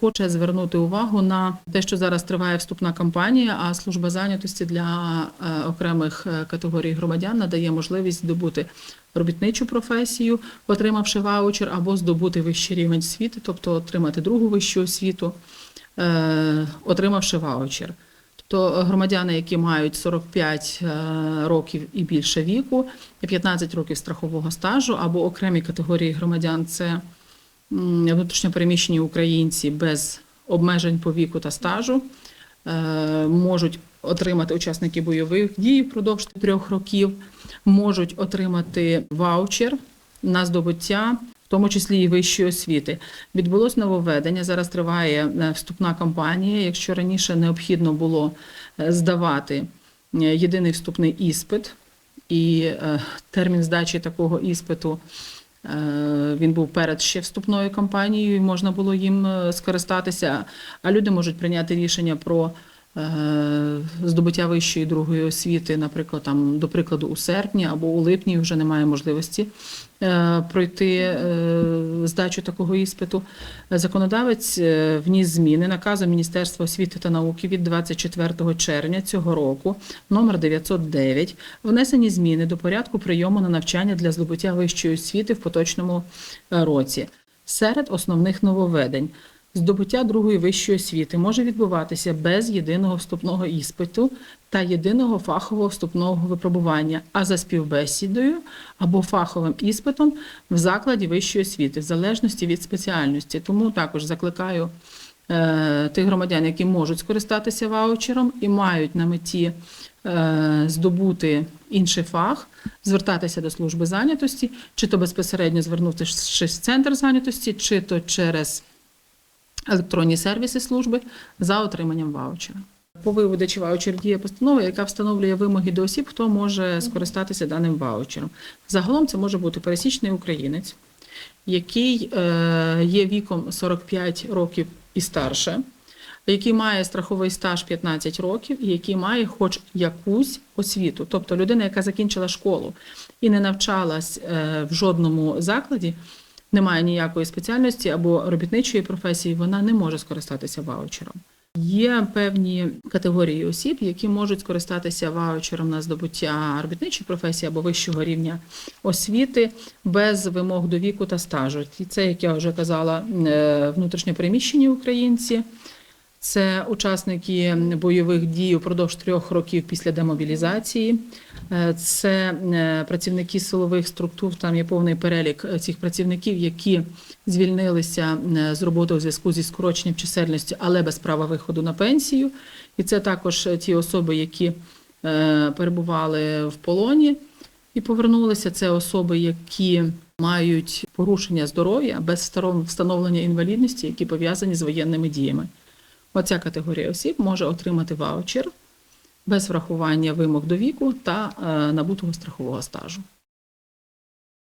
Хоче звернути увагу на те, що зараз триває вступна кампанія, а служба зайнятості для е, окремих е, категорій громадян надає можливість здобути робітничу професію, отримавши ваучер, або здобути вищий рівень освіти, тобто отримати другу вищу освіту, е, отримавши ваучер. Тобто громадяни, які мають 45 е, років і більше віку, 15 років страхового стажу, або окремі категорії громадян це внутрішньопереміщені українці без обмежень по віку та стажу, е, можуть отримати учасники бойових дій впродовж трьох років, можуть отримати ваучер на здобуття. В тому числі і вищої освіти відбулось нововведення. Зараз триває е, вступна кампанія. Якщо раніше необхідно було е, здавати єдиний вступний іспит, і термін здачі такого іспиту він був перед ще вступною кампанією, і можна було їм е, скористатися. А люди можуть прийняти рішення про е, здобуття вищої другої освіти, наприклад, там до прикладу у серпні або у липні вже немає можливості е, пройти е, здачу такого іспиту. Законодавець е, вніс зміни наказу Міністерства освіти та науки від 24 червня цього року, номер 909, внесені зміни до порядку прийому на навчання для здобуття вищої освіти в поточному році. Серед основних нововведень здобуття другої вищої освіти може відбуватися без єдиного вступного іспиту та єдиного фахового вступного випробування, а за співбесідою або фаховим іспитом в закладі вищої освіти, в залежності від спеціальності. Тому також закликаю е, тих громадян, які можуть скористатися ваучером і мають на меті е, здобути інший фах, звертатися до служби зайнятості, чи то безпосередньо звернутися в центр зайнятості, чи то через електронні сервіси служби за отриманням ваучера. По виводачі ваучер діє постанова, яка встановлює вимоги до осіб, хто може скористатися даним ваучером. Загалом це може бути пересічний українець, який е, є віком 45 років і старше, який має страховий стаж 15 років і який має хоч якусь освіту. Тобто людина, яка закінчила школу і не навчалась е, в жодному закладі, немає ніякої спеціальності або робітничої професії, вона не може скористатися ваучером. Є певні категорії осіб, які можуть скористатися ваучером на здобуття робітничої професії або вищого рівня освіти без вимог до віку та стажу. І це, як я вже казала, е, внутрішньопереміщені українці. Це учасники бойових дій упродовж трьох років після демобілізації. Е, Це е, працівники силових структур. Там є повний перелік е, цих працівників, які звільнилися з роботи у зв'язку зі скороченням чисельності, але без права виходу на пенсію. І це також ті особи, які перебували в полоні і повернулися. Це особи, які мають порушення здоров'я без встановлення інвалідності, які пов'язані з воєнними діями. Оця категорія осіб може отримати ваучер без врахування вимог до віку та е, набутого страхового стажу.